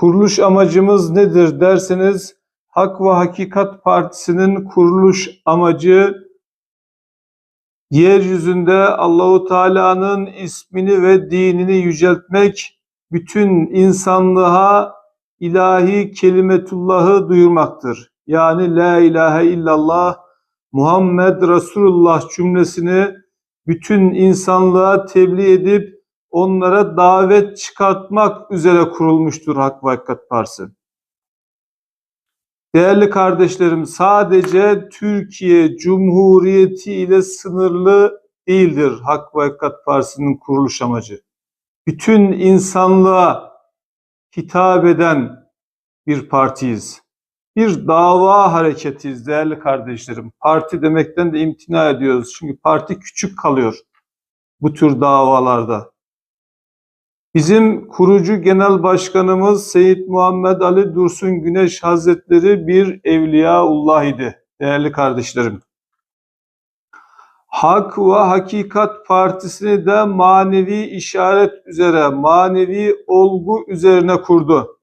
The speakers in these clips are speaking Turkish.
Kuruluş amacımız nedir derseniz Hak ve Hakikat Partisi'nin kuruluş amacı yeryüzünde Allahu Teala'nın ismini ve dinini yüceltmek, bütün insanlığa ilahi kelimetullahı duyurmaktır. Yani la ilahe illallah Muhammed Resulullah cümlesini bütün insanlığa tebliğ edip onlara davet çıkartmak üzere kurulmuştur Hak ve Hakikat Partisi. Değerli kardeşlerim sadece Türkiye Cumhuriyeti ile sınırlı değildir Hak ve Hakikat Partisi'nin kuruluş amacı. Bütün insanlığa hitap eden bir partiyiz. Bir dava hareketiyiz değerli kardeşlerim. Parti demekten de imtina ediyoruz. Çünkü parti küçük kalıyor bu tür davalarda. Bizim kurucu genel başkanımız Seyyid Muhammed Ali Dursun Güneş Hazretleri bir evliyaullah idi değerli kardeşlerim. Hak ve Hakikat Partisi'ni de manevi işaret üzere, manevi olgu üzerine kurdu.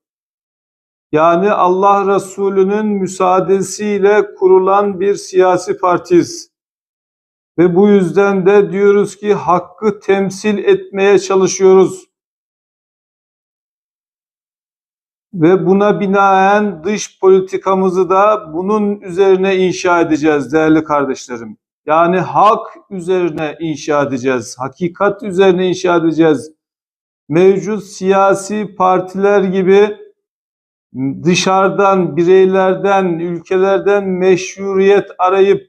Yani Allah Resulü'nün müsaadesiyle kurulan bir siyasi partiyiz. Ve bu yüzden de diyoruz ki hakkı temsil etmeye çalışıyoruz. Ve buna binaen dış politikamızı da bunun üzerine inşa edeceğiz değerli kardeşlerim. Yani hak üzerine inşa edeceğiz, hakikat üzerine inşa edeceğiz. Mevcut siyasi partiler gibi dışarıdan, bireylerden, ülkelerden meşruiyet arayıp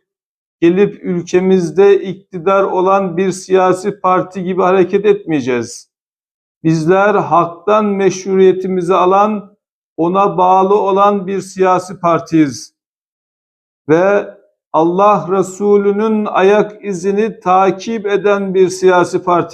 gelip ülkemizde iktidar olan bir siyasi parti gibi hareket etmeyeceğiz. Bizler haktan meşruiyetimizi alan, ona bağlı olan bir siyasi partiyiz. Ve Allah Resulü'nün ayak izini takip eden bir siyasi parti.